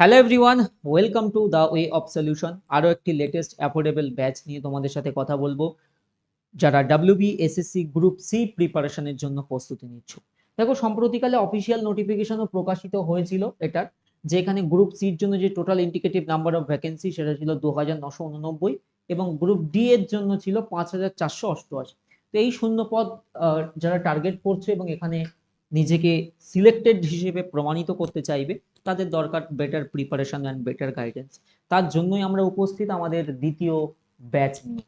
Hello everyone welcome to the way of solution আরও একটি latest affordable batch নিয়ে তোমাদের সাথে কথা বলব। যারা ডাব্লিউবি এসএসসি গ্রুপ সি প্রিপারেশনের জন্য প্রস্তুতি নিচ্ছ। দেখো সম্প্রতিকালে অফিসিয়াল নোটিফিকেশনও প্রকাশিত হয়েছিল এটার যে এখানে গ্রুপ সির জন্য যে total indicative number of vacancy সেটা ছিল দু হাজার নশো উননব্বই এবং গ্রুপ ডি এর জন্য ছিল পাঁচ হাজার চারশো অষ্টআশি। তো এই শূন্য পদ যারা টার্গেট করছে এবং এখানে নিজেকে সিলেক্টেড হিসেবে প্রমাণিত করতে চাইবে, তাদের দরকার better preparation and better guidance তার জন্যই আমরা উপস্থিত আমাদের দ্বিতীয় ব্যাচ নিয়ে।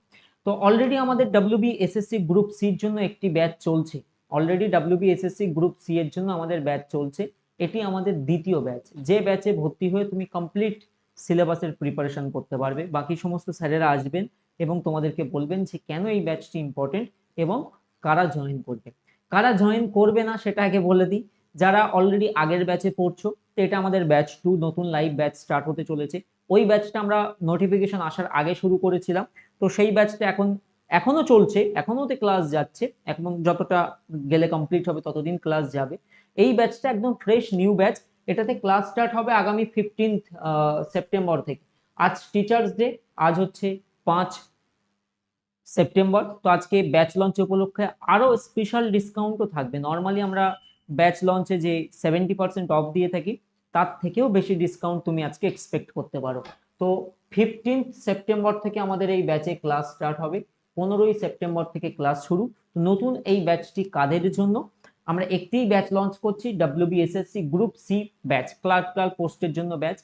তো অলরেডি আমাদের ডাব্লিউবি এসএসসি গ্রুপ সির জন্য একটি ব্যাচ চলছে। Already WB SSC group C এর জন্য আমাদের ব্যাচ চলছে। এটি আমাদের দ্বিতীয় ব্যাচ যে ব্যাচে ভর্তি হয়ে তুমি কমপ্লিট সিলেবাসের প্রিপারেশন করতে পারবে, বাকি সমস্ত স্যারেরা আসবেন এবং তোমাদেরকে বলবেন যে কেন এই ব্যাচটি ইম্পর্টেন্ট এবং কারা জয়েন করবে। কারা জয়েন করবে না সেটা আগে বলে দিই। যারা অলরেডি আগের ব্যাচে পড়ছো, তো এটা আমাদের ব্যাচ টু নতুন লাইভ ব্যাচ স্টার্ট হতে চলেছে। ওই ব্যাচটা আমরা নোটিফিকেশন আসার আগে শুরু করেছিলাম। তো সেই ব্যাচটা এখন, এখনও চলছে, এখনও তো ক্লাস যাচ্ছে। এখন যতটা গেলে কমপ্লিট হবে, ততদিন ক্লাস যাবে। এই ব্যাচটা একদম ফ্রেশ নিউ ব্যাচ এটাতে ক্লাস স্টার্ট হবে আগামী ফিফটিন্থ সেপ্টেম্বর থেকে। আজ টিচার্স ডে আজ হচ্ছে পাঁচ সেপ্টেম্বর। তো আজকে ব্যাচ লঞ্চ উপলক্ষে আরও স্পেশাল ডিসকাউন্টও থাকবে। নর্মালি আমরা ব্যাচ লঞ্চে যে সেভেন্টি পার্সেন্ট অফ দিয়ে থাকি, তার থেকেও বেশি ডিসকাউন্ট তুমি আজকে এক্সপেক্ট করতে পারো। তো ফিফটিন্থ সেপ্টেম্বর থেকে আমাদের এই ব্যাচে ক্লাস স্টার্ট হবে। পনেরোই সেপ্টেম্বর থেকে ক্লাস শুরু। তো নতুন এই ব্যাচটি কাদের জন্য? আমরা একটিই ব্যাচ লঞ্চ করছি WBSSC group C batch clerk clerk পোস্টের জন্য ব্যাচ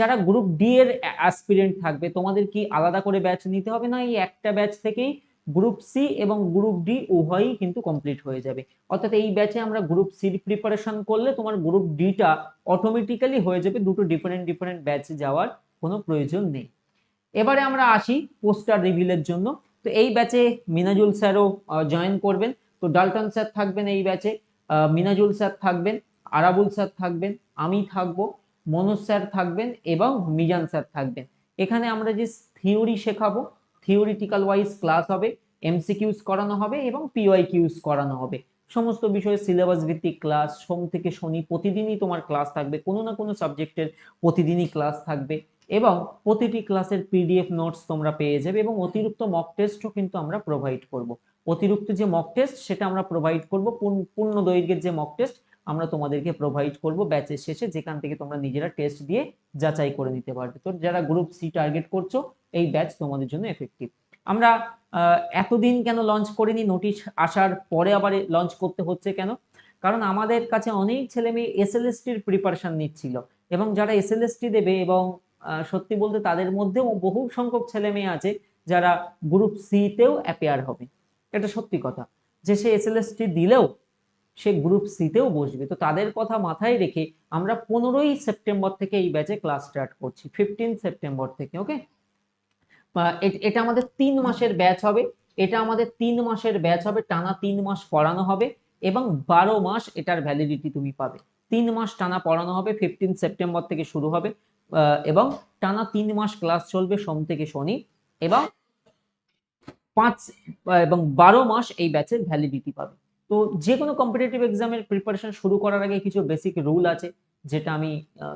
যারা গ্রুপ ডি এর অ্যাসপিরেন্ট থাকবে, তোমাদের কি আলাদা করে ব্যাচ নিতে হবে? না, এই একটা ব্যাচ থেকেই গ্রুপ সি এবং গ্রুপ ডি উভয়ই কিন্তু কমপ্লিট হয়ে যাবে। অর্থাৎ এই ব্যাচে আমরা গ্রুপ সির প্রিপারেশন করলে তোমার গ্রুপ ডিটা অটোমেটিক্যালি হয়ে যাবে, দুটো ডিফারেন্ট ডিফারেন্ট ব্যাচে যাওয়ার কোনো প্রয়োজন নেই। এবারে আমরা আসি পোস্টার রিভিলের জন্য। তো এই ব্যাচে মিনাজুল স্যারও জয়েন করবেন। তো ডালটন স্যার থাকবেন এই ব্যাচে মিনাজুল স্যার থাকবেন, আরাবুল স্যার থাকবেন, আমি থাকব। মনোজ স্যার থাকবেন এবং মিজান স্যার থাকবেন। এখানে আমরা যে থিওরি শেখাবো, থিওরিটিক্যাল ওয়াইজ ক্লাস হবে এমসিকিউস করানো হবে এবং পিওয়াই কিউস করানো হবে। সমস্ত বিষয়ে সিলেবাস ভিত্তিক ক্লাস, সোম থেকে শনি প্রতিদিনই তোমার ক্লাস থাকবে, কোনো না কোনো সাবজেক্টের প্রতিদিনই ক্লাস থাকবে এবং প্রতিটি ক্লাসের পিডিএফ নোটস তোমরা পেয়ে যাবে এবং অতিরিক্ত মক টেস্টও কিন্তু আমরা প্রোভাইড করব। অতিরিক্ত যে মক টেস্ট সেটা আমরা প্রোভাইড করব, পূর্ণ দৈর্ঘ্যের যে মক টেস্ট আমরা তোমাদেরকে প্রোভাইড করব ব্যাচের শেষে, যেখান থেকে তোমরা নিজেরা টেস্ট দিয়ে যাচাই করে নিতে পারবে। তো যারা গ্রুপ সি টার্গেট করছ, এই ব্যাচ তোমাদের জন্য এফেক্টিভ আমরা এতদিন কেন লঞ্চ করিনি? নোটিশ আসার পরে আবার লঞ্চ করতে হচ্ছে কেন? কারণ আমাদের কাছে অনেক ছেলে মেয়ে এস এল এসএলএসটির প্রিপারেশন নিচ্ছিল। এবং যারা এস এল এসএলএসটি দেবে এবং সত্যি বলতে তাদের মধ্যেও বহু সংখ্যক ছেলে মেয়ে আছে, যারা গ্রুপ সি তেও অ্যাপেয়ার হবে। এটা সত্যি কথা। যে সে এসএলএসটি দিলেও সে গ্রুপ সিতেও বসবে। তো তাদের কথা মাথায় রেখে আমরা পনেরোই সেপ্টেম্বর থেকে এই ব্যাচে ক্লাস স্টার্ট করছি ফিফটিন সেপ্টেম্বর থেকে ওকে এটা আমাদের তিন মাসের ব্যাচ হবে, এটা আমাদের তিন মাসের ব্যাচ হবে, টানা তিন মাস পড়ানো হবে এবং বারো মাস এটার ভ্যালিডিটি তুমি পাবে। তিন মাস টানা পড়ানো হবে ফিফটিন সেপ্টেম্বর থেকে শুরু হবে এবং টানা তিন মাস ক্লাস চলবে সোম থেকে শনি এবং পাঁচ এবং বারো মাস এই ব্যাচের ভ্যালিডিটি পাবে। তো যে কোনো কম্পিটিটিভ এক্সামের প্রিপারেশন শুরু করার আগে কিছু বেসিক রুল আছে, যেটা আমি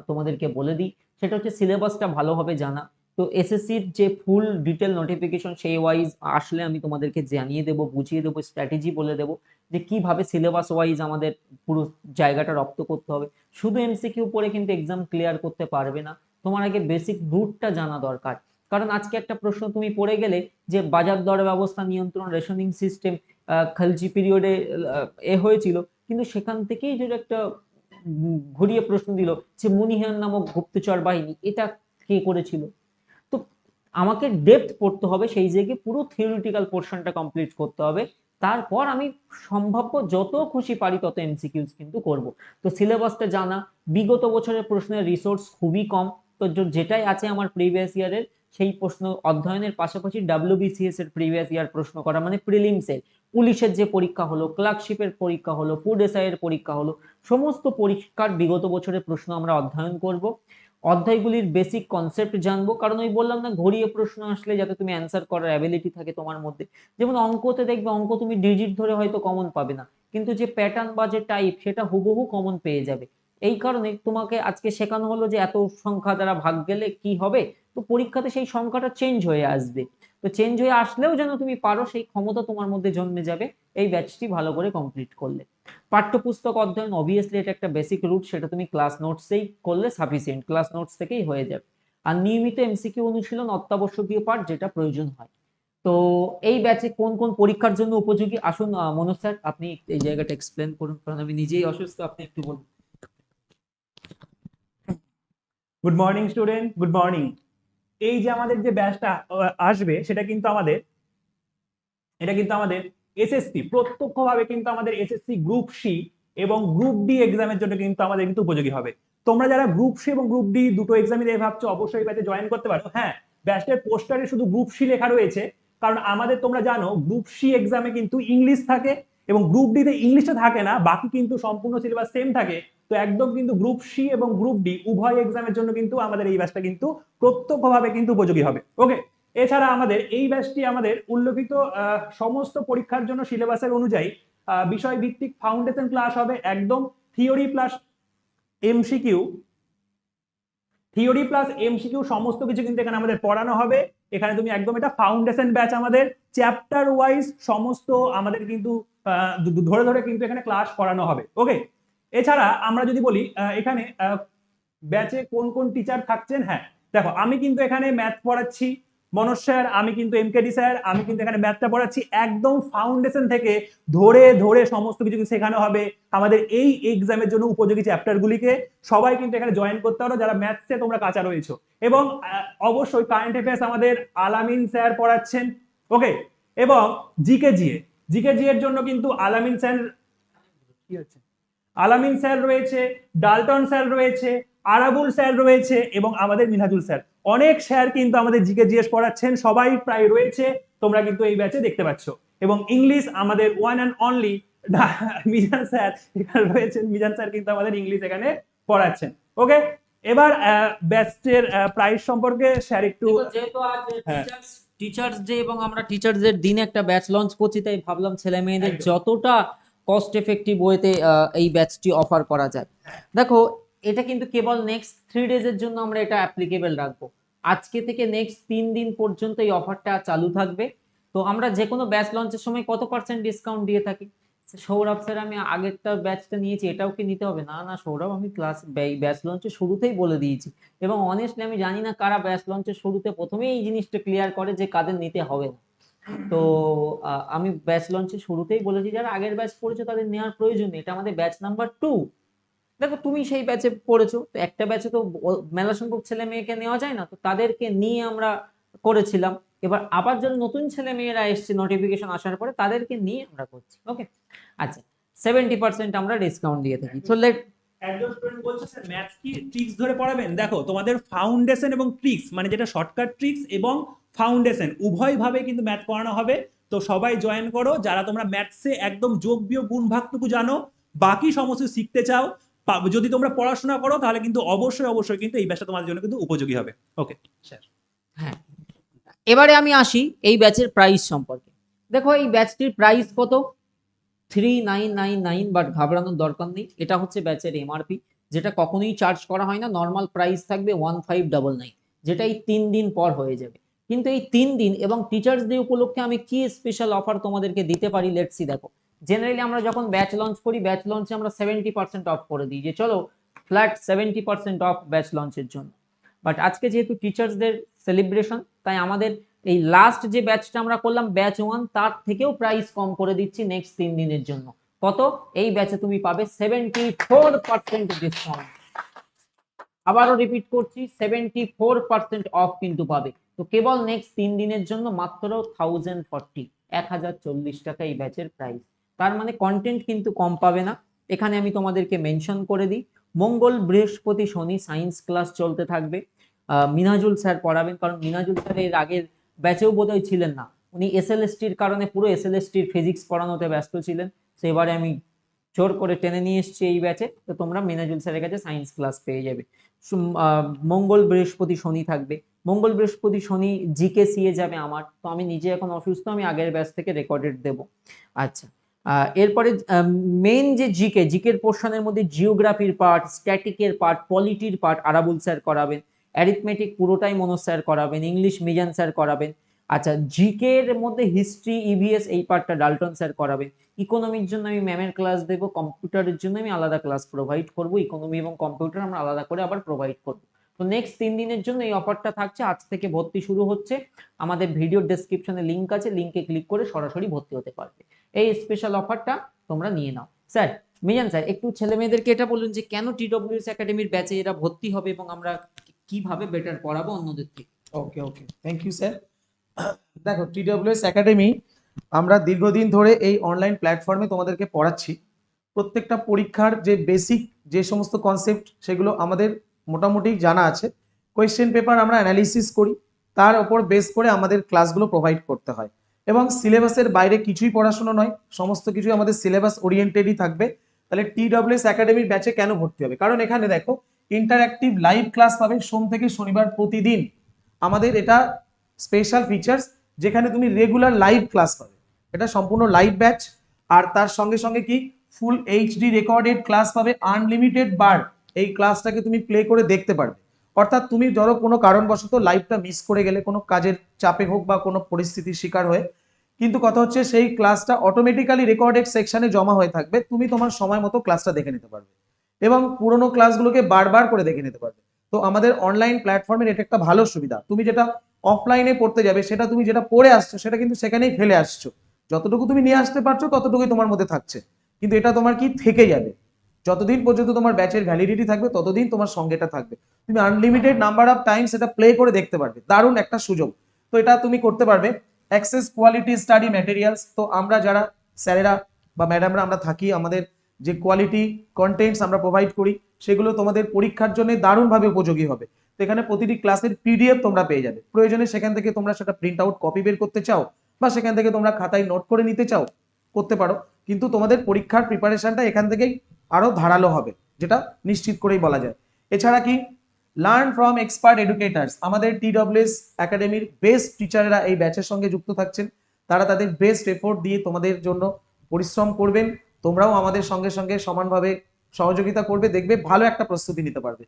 তোমাদেরকে বলে দিই। সেটা হচ্ছে সিলেবাসটা ভালোভাবে জানা। তো এসএসসির যে ফুল ডিটেল নোটিফিকেশন সেই ওয়াইজ আসলে আমি তোমাদেরকে জানিয়ে দেবো, বুঝিয়ে দেবো স্ট্র্যাটেজি বলে দেবো, যে কীভাবে সিলেবাস ওয়াইজ আমাদের পুরো জায়গাটা রপ্ত করতে হবে। শুধু এমসিকিউ পড়ে কিন্তু এক্সাম ক্লিয়ার করতে পারবে না। তোমার আগে বেসিক রুটটা জানা দরকার। কারণ আজকে একটা প্রশ্ন তুমি পড়ে গেলে যে বাজার দর ব্যবস্থা নিয়ন্ত্রণ রেশনিং সিস্টেম খালজি পিরিয়ডে এ হয়েছিল। কিন্তু সেখান থেকেই যদি একটা ঘুরিয়ে প্রশ্ন দিল যে মুনিহান নামক গুপ্তচর বাহিনী, এটা কে করেছিল? তো আমাকে ডেপথ পড়তে হবে সেই জায়গায়, পুরো থিওরিটিক্যাল পোর্শনটা কমপ্লিট করতে হবে। তারপর আমি সম্ভাব্য যত খুশি পারি তত এমসিকিউস কিন্তু করব। তো সিলেবাসটা জানা, বিগত বছরের প্রশ্নের রিসোর্স খুবই কম। তো যেটাই আছে আমার প্রিভিয়াস ইয়ারের সেই প্রশ্ন অধ্যয়নের পাশাপাশি ডাব্লিউবিসিএস এর প্রিভিয়াস ইয়ার প্রশ্ন করা মানে প্রিলিমসের পুলিশের যে পরীক্ষা হলো, ক্লার্কশিপের পরীক্ষা হলো ফুড এসআই এর পরীক্ষা হলো, সমস্ত পরীক্ষার বিগত বছরের প্রশ্ন আমরা অধ্যয়ন করব। অধ্যায়গুলির বেসিক কনসেপ্ট জানব, কারণ ওই বললাম না, ঘড়িয়ে প্রশ্ন আসলে যাতে তুমি অ্যান্সার করার অ্যাবিলিটি থাকে তোমার মধ্যে। যেমন অঙ্কতে দেখবে, অঙ্ক তুমি ডিজিট ধরে হয়তো কমন পাবে না, কিন্তু যে প্যাটার্ন বা যে টাইপ সেটা হুবহু কমন পেয়ে যাবে। এই কারণে তোমাকে আজকে শেখানো হলো যে এত সংখ্যা দ্বারা ভাগ গেলে কি হবে? তো পরীক্ষাতে সেই সংখ্যাটা চেঞ্জ হয়ে আসবে। তো চেঞ্জ হয়ে আসলেও যেন তুমি পারো, সেই ক্ষমতা তোমার মধ্যে জন্মে যাবে। এই ব্যাচটি ভালো করে কমপ্লিট করলে। পাঠ্যপুস্তক অধ্যয়ন অবভিয়াসলি এটা একটা বেসিক রুট সেটা তুমি ক্লাস নোটসেই করলে সাফিসিয়েন্ট ক্লাস নোটস থেকেই হয়ে যাবে। আর নিয়মিত এমসিকিউ অনুশীলন অত্যাবশ্যকীয় পাঠ যেটা প্রয়োজন হয়। তো এই ব্যাচে কোন কোন পরীক্ষার জন্য উপযোগী? আসুন মনোজ স্যার আপনি এই জায়গাটা এক্সপ্লেন করুন। কারণ আমি নিজেই অসুস্থ, আপনি একটু বলুন। Good morning student good morning এই যে আমাদের যে ব্যাচটা আসবে, সেটা কিন্তু আমাদের, এটা কিন্তু আমাদের এসএসসি প্রত্যক্ষভাবে কিন্তু আমাদের এসএসসি গ্রুপ সি এবং গ্রুপ ডি এক্সামের জন্য কিন্তু আমাদের কিন্তু উপযোগী হবে। তোমরা যারা গ্রুপ সি এবং গ্রুপ ডি দুটো এক্সামই দেবে ভাবছ, অবশ্যই ব্যাচে জয়েন করতে পারো। হ্যাঁ ব্যাচটার পোস্টারে শুধু গ্রুপ সি লেখা রয়েছে, কারণ আমাদের তোমরা জানো গ্রুপ সি এক্সামে কিন্তু ইংলিশ থাকে এবং গ্রুপ ডি তে ইংলিশে থাকে না, বাকি কিন্তু সম্পূর্ণ সিলেবাস সেম থাকে, তো একদম কিন্তু গ্রুপ সি এবং গ্রুপ ডি উভয় এক্সামের জন্য কিন্তু আমাদের এই ব্যাচটা কিন্তু প্রত্যক্ষভাবে কিন্তু উপযোগী হবে। ওকে এছাড়া আমাদের এই ব্যাচটি আমাদের উল্লেখিত সমস্ত পরীক্ষার জন্য সিলেবাসের অনুযায়ী বিষয় ভিত্তিক ফাউন্ডেশন ক্লাস হবে একদম theory plus MCQ theory plus MCQ সমস্ত কিছু কিন্তু এখানে আমাদের পড়ানো হবে। এখানে তুমি একদম এটা ফাউন্ডেশন ব্যাচ আমাদের চ্যাপ্টার ওয়াইজ সমস্ত আমাদের কিন্তু ধরে ধরে কিন্তু এখানে ক্লাস করানো হবে। ওকে এছাড়া আমরা যদি বলি এখানে ব্যাচে কোন কোন টিচার থাকছেন? হ্যাঁ দেখো, আমি কিন্তু এখানে ম্যাথ পড়াচ্ছি, মনোজ স্যার আমি কিন্তু এমকেডি স্যার আমি কিন্তু এখানে ম্যাথটা পড়াচ্ছি। একদম ফাউন্ডেশন থেকে ধরে ধরে সমস্ত কিছু শেখানো হবে আমাদের এই এক্সামের জন্য উপযোগী চ্যাপ্টারগুলিকে সবাই কিন্তু এখানে জয়েন করতে পারো, যারা ম্যাথসে তোমরা কাঁচা রয়েছো। এবং অবশ্যই কারেন্ট অ্যাফেয়ার্স আমাদের আলামিন স্যার পড়াচ্ছেন। ওকে এবং জিকে জিএ জিকে জি এর জন্য কিন্তু আলামিন স্যার কি হচ্ছে? আলামিন স্যার রয়েছে ডালটন স্যার রয়েছে আরাবুল স্যার রয়েছে এবং আমাদের মিনহাজুল স্যার। অনেক স্যার কিন্তু আমাদের জিকে জিএস পড়াচ্ছেন সবাই প্রায় রয়েছে তোমরা কিন্তু এই ব্যাচে দেখতে পাচ্ছ। এবং ইংলিশ আমাদের one and only Mizan sir এখানে রয়েছেন মিজান স্যার কিন্তু আমাদের ইংলিশ এখানে পড়াচ্ছেন। ওকে এবার ব্যাচের প্রাইস সম্পর্কে স্যার একটু হ্যাঁ। টিচার্স ডে এবং আমরা টিচার্স টিচার্সদের দিনে একটা ব্যাচ লঞ্চ করছি তাই ভাবলাম ছেলে মেয়েদের যতটা কস্ট এফেক্টিভ ওয়েতে এই ব্যাচটি অফার করা যায়। দেখো এটা কিন্তু কেবল নেক্সট থ্রি ডেজের জন্য আমরা এটা অ্যাপ্লিকেবল রাখব। আজকে থেকে নেক্সট তিন দিন পর্যন্ত এই অফারটা চালু থাকবে। তো আমরা যে কোনো ব্যাচ লঞ্চের সময় কত পার্সেন্ট ডিসকাউন্ট দিয়ে থাকি? সৌরভ স্যার আমি আগেরটা ব্যাচটা নিয়েছি, এটাও কি নিতে হবে? না না, সৌরভ, আমি ক্লাস ব্যাচ লঞ্চের শুরুতেই বলে দিয়েছি। এবং অনেস্টলি আমি জানি না কারা ব্যাচ লঞ্চের শুরুতে প্রথমেই এই জিনিসটা ক্লিয়ার করে যে কাদের নিতে হবে না। তো আমি ব্যাচ লঞ্চের শুরুতেই বলেছি, যারা আগের ব্যাচ পড়েছো তাদের নেওয়ার প্রয়োজন নেই, এটা আমাদের ব্যাচ নাম্বার টু দেখো, তুমি সেই ব্যাচে পড়েছো, তো একটা ব্যাচে তো মেলা সংখ্যক ছেলে মেয়েকে নেওয়া যায় না, তো তাদেরকে নিয়ে আমরা করেছিলাম। এবার আবার যারা নতুন ছেলে মেয়েরা এসছে নোটিফিকেশন আসার পরে তাদেরকে নিয়ে আমরা করছি। ওকে আচ্ছা সেভেন্টি পার্সেন্ট আমরা ডিসকাউন্ট দিয়ে থাকি। তো লেট একজন স্টুডেন্ট বলছে স্যার ম্যাথস কি ট্রিক্স ধরে পড়াবেন? দেখো তোমাদের ফাউন্ডেশন এবং ট্রিক্স মানে যেটা শর্টকাট ট্রিক্স এবং ফাউন্ডেশন উভয় ভাবে কিন্তু ম্যাথ পড়ানো হবে। তো সবাই জয়েন করো। যারা তোমরা ম্যাথসে একদম যোগ বিয়োগ গুণ ভাগটুকু জানো বাকি সমস্ত শিখতে চাও যদি তোমরা পড়াশোনা করো তাহলে কিন্তু অবশ্যই অবশ্যই কিন্তু এই ব্যাচটা তোমাদের জন্য কিন্তু উপযোগী হবে। ওকে স্যার হ্যাঁ এবারে আমি আসি এই ব্যাচের প্রাইস সম্পর্কে। দেখো এই ব্যাচটির প্রাইস কত? Three nine nine nine but ঘাবড়ানোর দরকার নেই। এটা হচ্ছে ব্যাচের এমআরপি যেটা কখনোই চার্জ করা হয় না। নর্মাল প্রাইস থাকবে ওয়ান ফাইভ ডাবল নাইন যেটা এই তিন দিন পর হয়ে যাবে। কিন্তু এই তিন দিন এবং টিচার্স ডে উপলক্ষে আমি কি স্পেশাল অফার তোমাদেরকে দিতে পারি? লেটসি দেখো। জেনারেলি আমরা যখন ব্যাচ লঞ্চ করি ব্যাচ লঞ্চে আমরা সেভেন্টি পার্সেন্ট অফ করে দিই যে চলো flat seventy percent off batch লঞ্চের জন্য। বাট আজকে যেহেতু টিচার্সদের সেলিব্রেশন তাই আমাদের এই লাস্ট যে ব্যাচটা আমরা করলাম ব্যাচ ওয়ান তার থেকেও প্রাইস কম করে দিচ্ছি নেক্সট তিন দিনের জন্য। কত? এই ব্যাচে তুমি পাবে সেভেন্টি ফোর পার্সেন্ট ডিসকাউন্ট আবারও রিপিট করছি সেভেন্টি ফোর পার্সেন্ট অফ কিন্তু পাবে। তো কেবল নেক্সট তিন দিনের জন্য মাত্র থাউজেন্ড ফর্টি এক হাজার চল্লিশ টাকা এই ব্যাচের প্রাইস তার মানে কন্টেন্ট কিন্তু কম পাবে না। এখানে আমি তোমাদেরকে মেনশন করে দিই, মঙ্গল বৃহস্পতি শনি সায়েন্স ক্লাস চলতে থাকবে। মিনাজুল স্যার পড়াবেন, কারণ মিনাজুল স্যার এর আগের ব্যাচেও বোধহয় ছিলেন না। উনি এস এসএলএসটির কারণে পুরো এস এসএলএসটির ফিজিক্স পড়ানোতে ব্যস্ত ছিলেন। তো এবারে আমি জোর করে টেনে নিয়ে এসেছি এই ব্যাচে তো তোমরা মিনাজুল স্যারের কাছে সায়েন্স ক্লাস পেয়ে যাবে। মঙ্গল বৃহস্পতি শনি থাকবে। মঙ্গল বৃহস্পতি শনি জিকে সিএ যাবে আমার। তো আমি নিজে এখন অসুস্থ, আমি আগের ব্যাচ থেকে রেকর্ডেড দেব। আচ্ছা এরপরে মেন যে জিকে জিকের পোর্শনের মধ্যে জিওগ্রাফির পার্ট স্ট্যাটিকের পার্ট পলিটির পার্ট আরাবুল স্যার করাবেন। অ্যারিথমেটিক পুরোটাই মনোজ স্যার করাবেন ইংলিশ মিজান স্যার করাবেন। আচ্ছা জিকে এর মধ্যে হিস্ট্রি ইভিএস এই পার্টটা ডালটন স্যার করাবেন। ইকোনমির জন্য আমি ম্যামের ক্লাস দেবো কম্পিউটারের জন্য আমি আলাদা ক্লাস প্রোভাইড করব। ইকোনমি এবং কম্পিউটার আমরা আলাদা করে আবার প্রোভাইড করব। তো নেক্সট তিন দিনের জন্য এই অফারটা থাকছে। আজ থেকে ভর্তি শুরু হচ্ছে। আমাদের ভিডিও ডেসক্রিপশনে লিংক আছে। লিংকে ক্লিক করে সরাসরি ভর্তি হতে পারবে। এই স্পেশাল অফারটা তোমরা নিয়ে নাও। স্যার মিজান স্যার একটু ছেলে মেয়েদেরকে এটা বলুন যে কেন টিডব্লিউএস একাডেমির ব্যাচে এরা ভর্তি হবে এবং আমরা কীভাবে বেটার পড়াবো অন্যদের থেকে। Okay okay thank you sir দেখো টিডব্লিউএস একাডেমি আমরা দীর্ঘদিন ধরে এই অনলাইন প্ল্যাটফর্মে তোমাদেরকে পড়াচ্ছি। প্রত্যেকটা পরীক্ষার যে বেসিক যে সমস্ত কনসেপ্ট সেগুলো আমাদের মোটামুটি জানা আছে। কোয়েশ্চেন পেপার আমরা অ্যানালিসিস করি। তার ওপর বেস করে আমাদের ক্লাসগুলো প্রোভাইড করতে হয়। এবং সিলেবাসের বাইরে কিছুই পড়াশোনা নয়। সমস্ত কিছুই আমাদের সিলেবাস ওরিয়েন্টেডই থাকবে। তাহলে টি টিডব্লিউএস একাডেমির ব্যাচে কেন ভর্তি হবে? কারণ এখানে দেখো ইন্টারঅ্যাক্টিভ লাইভ ক্লাস পাবে সোম থেকে শনিবার প্রতিদিন। আমাদের এটা স্পেশাল ফিচার্স যেখানে তুমি রেগুলার লাইভ ক্লাস পাবে। এটা সম্পূর্ণ লাইভ ব্যাচ আর তার সঙ্গে সঙ্গে কি? ফুল এইচডি রেকর্ডেড ক্লাস পাবে আনলিমিটেড বার এই ক্লাসটাকে তুমি প্লে করে দেখতে পারবে। অর্থাৎ তুমি ধরো কোনো কারণবশত লাইভটা মিস করে গেলে, কোনো কাজের চাপে হোক বা কোনো পরিস্থিতির শিকার হয়ে। কিন্তু কথা হচ্ছে সেই ক্লাসটা অটোমেটিক্যালি রেকর্ডেড সেকশনে জমা হয়ে থাকবে। তুমি তোমার সময় মতো ক্লাসটা দেখে নিতে পারবে। এবং পুরোনো ক্লাসগুলোকে বারবার করে দেখে নিতে পারবে। তো আমাদের অনলাইন প্ল্যাটফর্মের এটা একটা ভালো সুবিধা। তুমি যেটা অফলাইনে পড়তে যাবে, সেটা তুমি যেটা পড়ে আসছো, সেটা কিন্তু সেখানেই ফেলে আসছো। যতটুকু তুমি নিয়ে আসতে পারছ, ততটুকুই তোমার মধ্যে থাকছে। কিন্তু এটা তোমার কি থেকে যাবে? যতদিন পর্যন্ত তোমার ব্যাচের ভ্যালিডিটি থাকবে, ততদিন তোমার সঙ্গেটা থাকবে। তুমি আনলিমিটেড নাম্বার অফ টাইম সেটা প্লে করে দেখতে পারবে। দারুণ একটা সুযোগ। তো এটা তুমি করতে পারবে। অ্যাক্সেস কোয়ালিটি স্টাডি ম্যাটেরিয়ালস তো আমরা যারা স্যারেরা বা ম্যাডামরা আমরা থাকি, আমাদের যে কোয়ালিটি কন্টেন্টস আমরা প্রোভাইড করি, সেগুলো তোমাদের পরীক্ষার জন্য দারুণভাবে উপযোগী হবে। তো এখানে প্রতিটি ক্লাসের পিডিএফ তোমরা পেয়ে যাবে। প্রয়োজনে সেখান থেকে তোমরা সেটা প্রিন্ট আউট কপি বের করতে চাও, বা সেখান থেকে তোমরা খাতায় নোট করে নিতে চাও, করতে পারো। কিন্তু তোমাদের পরীক্ষার প্রিপারেশনটা এখান থেকেই আরও ধারালো হবে, যেটা নিশ্চিত করেই বলা যায়। এছাড়া কি? লার্ন ফ্রম এক্সপার্ট এডুকেটার্স আমাদের টিডব্লিউএস একাডেমির বেস্ট টিচাররা এই ব্যাচের সঙ্গে যুক্ত থাকছেন। তারা তাদের বেস্ট এফোর্ট দিয়ে তোমাদের জন্য পরিশ্রম করবেন। তোমরাও আমাদের সঙ্গে সঙ্গে সমানভাবে সহযোগিতা করবে, দেখবে ভালো একটা প্রস্তুতি নিতে পারবে।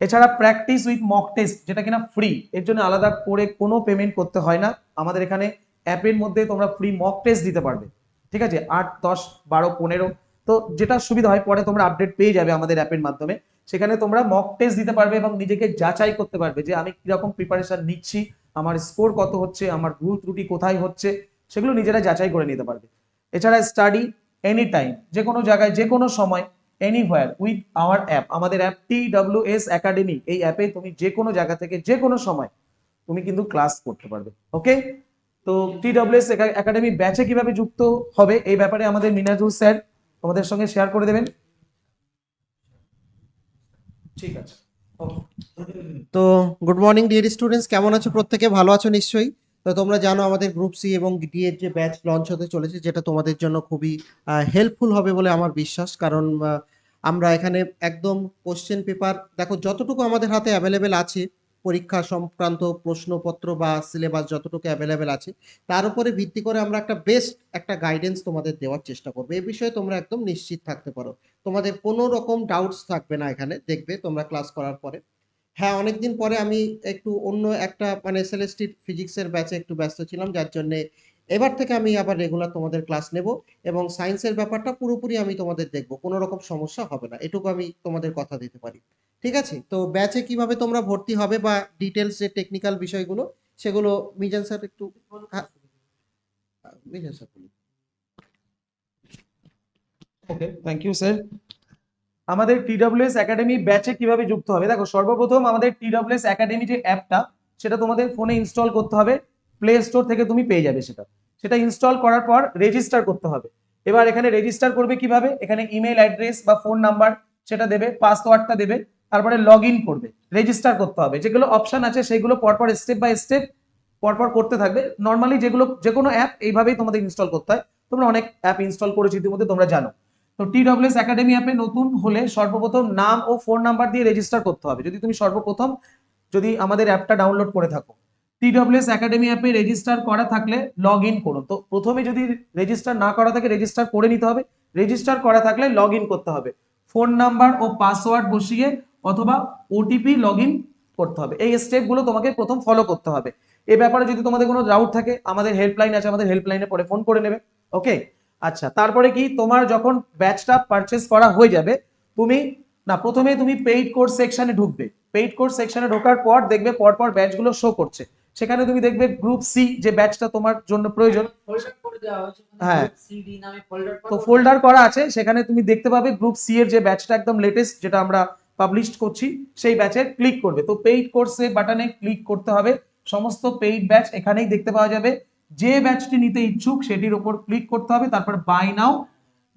এছাড়া প্র্যাকটিস উইথ মক টেস্ট যেটা কিনা ফ্রি এর জন্য আলাদা করে কোনো পেমেন্ট করতে হয় না। আমাদের এখানে অ্যাপের মধ্যে তোমরা ফ্রি মক টেস্ট দিতে পারবে। ঠিক আছে? আট, দশ, বারো, পনেরো, তো যেটা সুবিধা হয়, পরে তোমরা আপডেট পেয়ে যাবে আমাদের অ্যাপের মাধ্যমে। সেখানে তোমরা মক টেস্ট দিতে পারবে এবং নিজেকে যাচাই করতে পারবে যে আমি কীরকম প্রিপারেশন নিচ্ছি, আমার স্কোর কত হচ্ছে, আমার ভুল ত্রুটি কোথায় হচ্ছে, সেগুলো নিজেরা যাচাই করে নিতে পারবে। এছাড়া স্টাডি এনি টাইম যে কোনো জায়গায় যে কোনো সময় এনিহোয়ার উইথ আওয়ার অ্যাপ আমাদের app T W S academy এই অ্যাপে তুমি যে কোনো জায়গা থেকে যে কোনো সময় তুমি কিন্তু ক্লাস করতে পারবে ওকে তো টি ডাব্লিউ এস একাডেমি ব্যাচে কীভাবে যুক্ত হবে, এই ব্যাপারে আমাদের মিনাজুল স্যার তোমাদের সঙ্গে শেয়ার করে দেবেন। ঠিক আছে. তো গুড মর্নিং ডিয়ার স্টুডেন্টস কেমন আছো প্রত্যেকে? ভালো আছো নিশ্চয়ই? তো তোমরা জানো আমাদের গ্রুপ সি এবং ডি এর যে ব্যাচ লঞ্চ হতে চলেছে, যেটা তোমাদের জন্য খুবই হেল্পফুল হবে বলে আমার বিশ্বাস। কারণ আমরা এখানে একদম কোশ্চেন পেপার দেখো যতটুকু আমাদের হাতে অ্যাভেলেবেল আছে, পরীক্ষা সংক্রান্ত প্রশ্নপত্র বা সিলেবাস যতটুকু অ্যাভেলেবেল আছে, তার উপরে ভিত্তি করে আমরা একটা বেস্ট একটা গাইডেন্স তোমাদের দেওয়ার চেষ্টা করব। এ বিষয়ে তোমরা একদম নিশ্চিত থাকতে পারো। তোমাদের কোনো রকম ডাউটস থাকবে না এখানে, দেখবে তোমরা ক্লাস করার পরে। হ্যাঁ অনেকদিন পরে আমি একটু অন্য একটা মানে সেলেস্টিক ফিজিক্সের ব্যাচে একটু ব্যস্ত ছিলাম, যার জন্য এবার থেকে আমি আবার রেগুলার তোমাদের ক্লাস নেব এবং সায়েন্সের ব্যাপারটা পুরোপুরি আমি তোমাদের দেখব, কোনো রকম সমস্যা হবে না, এটুকু আমি তোমাদের কথা দিতে পারি। ঠিক আছে? তো ব্যাচে কীভাবে তোমরা ভর্তি হবে বা ডিটেলস যে টেকনিক্যাল বিষয়গুলো, সেগুলো মিজান স্যার একটু হ্যাঁ Mizan sir okay thank you sir আমাদের টিডব্লিউএস একাডেমি ব্যাচে কীভাবে যুক্ত হবে? দেখো, সর্বপ্রথম আমাদের টিডব্লিউএস একাডেমি যে অ্যাপটা সেটা তোমাদের ফোনে ইনস্টল করতে হবে। প্লে স্টোর থেকে তুমি পেয়ে যাবে সেটা। সেটা ইনস্টল করার পর রেজিস্টার করতে হবে। এবার এখানে রেজিস্টার করবে কীভাবে? এখানে ইমেল অ্যাড্রেস বা ফোন নাম্বার সেটা দেবে পাসওয়ার্ডটা দেবে, তারপরে লগ করবে। রেজিস্টার করতে হবে। যেগুলো অপশন আছে, সেগুলো পরপর স্টেপ বাই স্টেপ পরপর করতে থাকবে। নর্মালি যেগুলো যে কোনো অ্যাপ এইভাবেই তোমাদের ইনস্টল করতে হয়। তোমরা অনেক অ্যাপ ইনস্টল করেছ ইতিমধ্যে, তোমরা জানো। তো টি ডব্লিউএস একাডেমি অ্যাপে নতুন হলে সর্বপ্রথম নাম ও ফোন নাম্বার দিয়ে রেজিস্টার করতে হবে। যদি তুমি সর্বপ্রথম যদি আমাদের অ্যাপটা ডাউনলোড করে থাকো। টি টিডব্লিউএস একাডেমি অ্যাপে রেজিস্টার করা থাকলে লগ ইন করুন। তো প্রথমে যদি রেজিস্টার না করা থাকে রেজিস্টার করে নিতে হবে। রেজিস্টার করা থাকলে লগ ইন করতে হবে। ফোন নাম্বার ও পাসওয়ার্ড বসিয়ে অথবা ওটিপি লগ ইন করতে হবে। এই স্টেপগুলো তোমাকে প্রথম ফলো করতে হবে। এ ব্যাপারে যদি তোমাদের কোনো ডাউট থাকে, আমাদের হেল্পলাইন আছে, আমাদের হেল্পলাইনে পরে ফোন করে নেবে। ওকে আচ্ছা তারপরে কি তোমার যখন ব্যাচটা পারচেস করা হয়ে যাবে তুমি না প্রথমে তুমি পেইড কোর্স সেকশনে ঢুকবে। পেইড কোর্স সেকশনে ঢোকার পর দেখবে পরপর ব্যাচগুলো শো করছে। সেখানে তুমি দেখবে গ্রুপ সি যে ব্যাচটা তোমার জন্য প্রয়োজন। হ্যাঁ। তো ফোল্ডার করা আছে সেখানে তুমি দেখতে পাবে গ্রুপ সি এর যে ব্যাচটা একদম লেটেস্ট যেটা আমরা পাবলিশ করছি সেই ব্যাচে ক্লিক করবে। তো পেইড কোর্সে বাটনে ক্লিক করতে হবে। সমস্ত পেইড ব্যাচ এখানেই দেখতে পাওয়া যাবে। যে ব্যাচটি নিতে ইচ্ছুক সেটির উপর ক্লিক করতে হবে, তারপর বাই নাও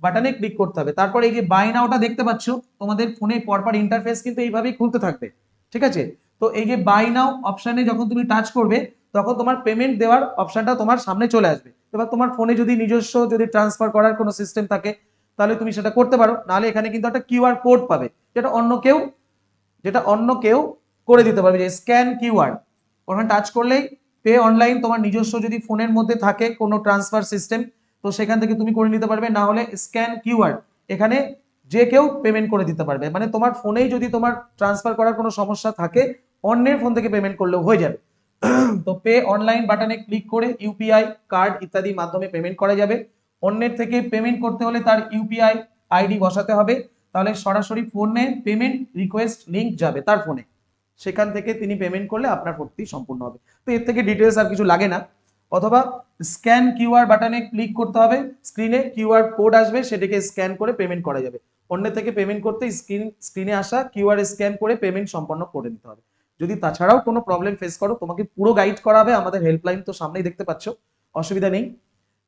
বাটনে ক্লিক করতে হবে। তারপর এই যে বাই নাওটা দেখতে পাচ্ছ, তোমাদের ফোনে পরপর ইন্টারফেস কিন্তু এইভাবেই খুলতে থাকবে, ঠিক আছে? তো এই যে বাই নাও অপশানে যখন তুমি টাচ করবে, তখন তোমার পেমেন্ট দেওয়ার অপশনটা তোমার সামনে চলে আসবে। এবার তোমার ফোনে যদি নিজস্ব যদি ট্রান্সফার করার কোনো সিস্টেম থাকে, তাহলে তুমি সেটা করতে পারো। নাহলে এখানে কিন্তু একটা কিউআর কোড পাবে, যেটা অন্য কেউ, যেটা অন্য কেউ করে দিতে পারবে, যে স্ক্যান কিউআর ওখানে টাচ করলেই পে অনলাইন তোমার নিজস্ব যদি ফোনের মধ্যে থাকে কোনো ট্রান্সফার সিস্টেম তো সেখান থেকে তুমি করে নিতে পারবে। না হলে স্ক্যান কিউআর এখানে যে কেউ পেমেন্ট করে দিতে পারবে। মানে তোমার ফোনেই যদি তোমার ট্রান্সফার করার কোনো সমস্যা থাকে, অন্যের ফোন থেকে পেমেন্ট করলেও হয়ে যাবে। তো পে অনলাইন বাটনে ক্লিক করে ইউপিআই কার্ড ইত্যাদি মাধ্যমে পেমেন্ট করা যাবে। অন্যের থেকে পেমেন্ট করতে হলে তার ইউপিআই আইডি বসাতে হবে। তাহলে সরাসরি ফোনে পেমেন্ট রিকোয়েস্ট লিংক যাবে তার ফোনে সেখান থেকে তিনি পেমেন্ট করলে আপনার ভর্তি সম্পূর্ণ হবে। তো এর থেকে ডিটেলস আর কিছু লাগে না। অথবা স্ক্যান কিউআর বাটনে ক্লিক করতে হবে স্ক্রিনে কিউআর কোড আসবে, সেটাকে স্ক্যান করে পেমেন্ট করা যাবে। অন্যের থেকে পেমেন্ট করতে স্ক্রিন স্ক্রিনে আসা কিউআর স্ক্যান করে পেমেন্ট সম্পন্ন করে নিতে হবে। যদি তাছাড়াও কোনো প্রবলেম ফেস করো, তোমাকে পুরো গাইড করা হবে, আমাদের হেল্পলাইন তো সামনেই দেখতে পাচ্ছ, অসুবিধা নেই।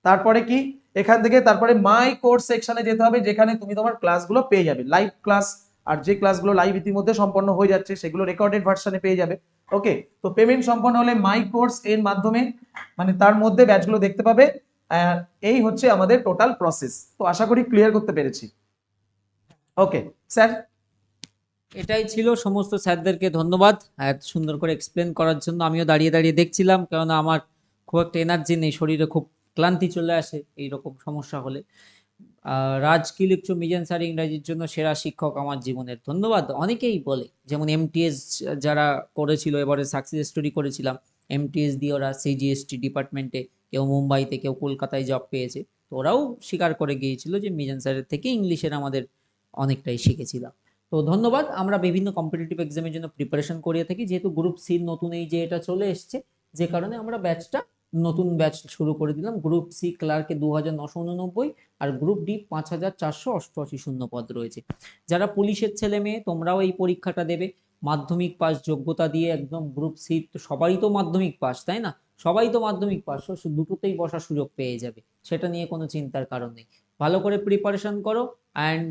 তারপরে কি? এখান থেকে তারপরে মাই কোর্স সেকশনে যেতে হবে, যেখানে তুমি তোমার ক্লাসগুলো পেয়ে যাবে। লাইভ ক্লাস আর যে ক্লাসগুলো লাইভ ইতিমধ্যে সম্পন্ন হয়ে যাচ্ছে, সেগুলো রেকর্ডেড ভার্সনে পেয়ে যাবে। ওকে তো পেমেন্ট সম্পন্ন হলে মাই কোর্স এর মাধ্যমে মানে তার মধ্যে ব্যাচগুলো দেখতে পাবে। এই হচ্ছে আমাদের টোটাল প্রসেস তো আশা করি ক্লিয়ার করতে পেরেছি। ওকে স্যার এটাই ছিল সমস্ত স্যারদেরকে ধন্যবাদ সুন্দর করে এক্সপ্লেন করার জন্য আমিও দাঁড়িয়ে দাঁড়িয়ে দেখছিলাম, কেননা আমার খুব একটা এনার্জি নেই, শরীরে খুব ক্লান্তি চলে আসে, এইরকম সমস্যা হলে। আহ, রাজ কি লিখছো মিজান স্যার ইংরাজির জন্য সেরা শিক্ষক আমার জীবনের। ধন্যবাদ অনেকেই বলে যেমন এমটিএস যারা করেছিল এবারে সাকসেস স্টোরি করেছিলাম এমটিএস দিয়ে ওরা সিজিএসটি ডিপার্টমেন্টে কেউ মুম্বাইতে কেউ কলকাতায় জব পেয়েছে। তো ওরাও স্বীকার করে গিয়েছিল যে মিজান স্যারের থেকে ইংলিশের আমাদের অনেকটাই শিখেছিলাম। তো ধন্যবাদ আমরা বিভিন্ন কম্পিটিটিভ এক্সামের জন্য প্রিপারেশন করিয়ে থাকি। যেহেতু গ্রুপ সির নতুন এই যে এটা চলে এসছে যে কারণে আমরা ব্যাচটা নতুন ব্যাচ শুরু করে দিলাম। গ্রুপ সি ক্লার্কে দু হাজার নশো আর গ্রুপ ডি পাঁচ হাজার চারশো অষ্টআশি শূন্য পদ রয়েছে। যারা পুলিশের ছেলে মেয়ে, তোমরাও এই পরীক্ষাটা দেবে। মাধ্যমিক পাস যোগ্যতা দিয়ে একদম গ্রুপ সি তো সবাই তো মাধ্যমিক পাস তাই না? সবাই তো মাধ্যমিক পাস দুটোতেই বসার সুযোগ পেয়ে যাবে। সেটা নিয়ে কোনো চিন্তার কারণ নেই। ভালো করে প্রিপারেশন করো and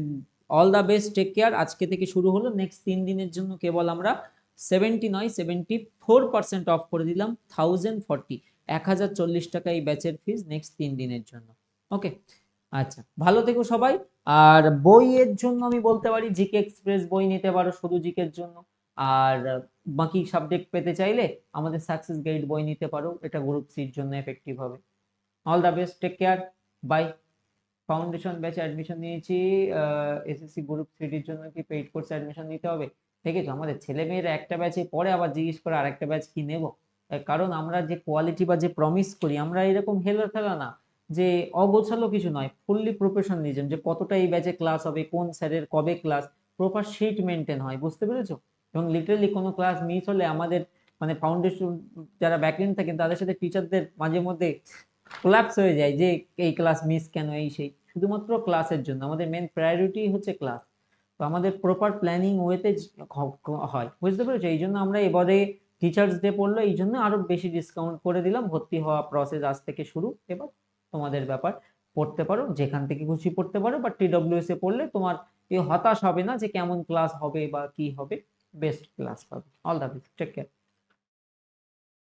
all the best take care আজকে থেকে শুরু হলো। নেক্সট তিন দিনের জন্য কেবল আমরা সেভেন্টি নয় সেভেন্টি ফোর পার্সেন্ট অফ করে দিলাম থাউজেন্ড ফর্টি এক হাজার চল্লিশ টাকা এই ব্যাচের ফিস নেক্সট তিন দিনের জন্য। ওকে আচ্ছা ভালো থেকো সবাই। আর বইয়ের জন্য আমি বলতে পারি জিকে এক্সপ্রেস বই নিতে পারো শুধু জিকের জন্য। আর বাকি সাবজেক্ট পেতে চাইলে আমাদের সাকসেস গাইড বই নিতে পারো। এটা গ্রুপ সির জন্য এফেক্টিভ হবে। All the best take care bye foundation ব্যাচে অ্যাডমিশন নিয়েছি। এসএসসি গ্রুপ থ্রিডির জন্য কি পেইড কোর্সে অ্যাডমিশন নিতে হবে? দেখেছ? আমাদের ছেলে মেয়েরা একটা ব্যাচে পরে আবার জিজ্ঞেস করে আরেকটা ব্যাচ কি নেব? কারণ আমরা যে কোয়ালিটি বা যে প্রমিস করি, আমরা এরকম হেলা ফেলা না। যে অগোছালো কিছু নয় ফুললি প্রফেশনালিজম যে কতটা এই ব্যাচে ক্লাস হবে, কোন স্যারের কবে ক্লাস প্রপার শিট মেনটেন হয়, বুঝতে পেরেছ? এবং লিটারালি কোনো ক্লাস মিস হলে আমাদের মানে ফাউন্ডেশন যারা ব্যাকএন্ড থাকেন, তাদের সাথে টিচারদের মাঝে মধ্যে কোলাপস হয়ে যায় যে এই ক্লাস মিস কেন, এই সেই। শুধুমাত্র ক্লাসের জন্য, আমাদের মেন প্রায়োরিটি হচ্ছে ক্লাস তো আমাদের প্রপার প্ল্যানিং ওয়েতে হয়, বুঝতে পেরেছ? এই জন্য আমরা এবারে টিচার্স ডে পড়ল, এই জন্য আরও বেশি ডিসকাউন্ট করে দিলাম। ভর্তি হওয়া প্রসেস আজ থেকে শুরু। এবার তোমাদের ব্যাপার পড়তে পারো, যেখান থেকে খুশি পড়তে পারো, বা টিডব্লিউএস এ পড়লে তোমার এ হতাশ হবে না যে কেমন ক্লাস হবে বা কি হবে। বেস্ট ক্লাস পাবে। All the best take care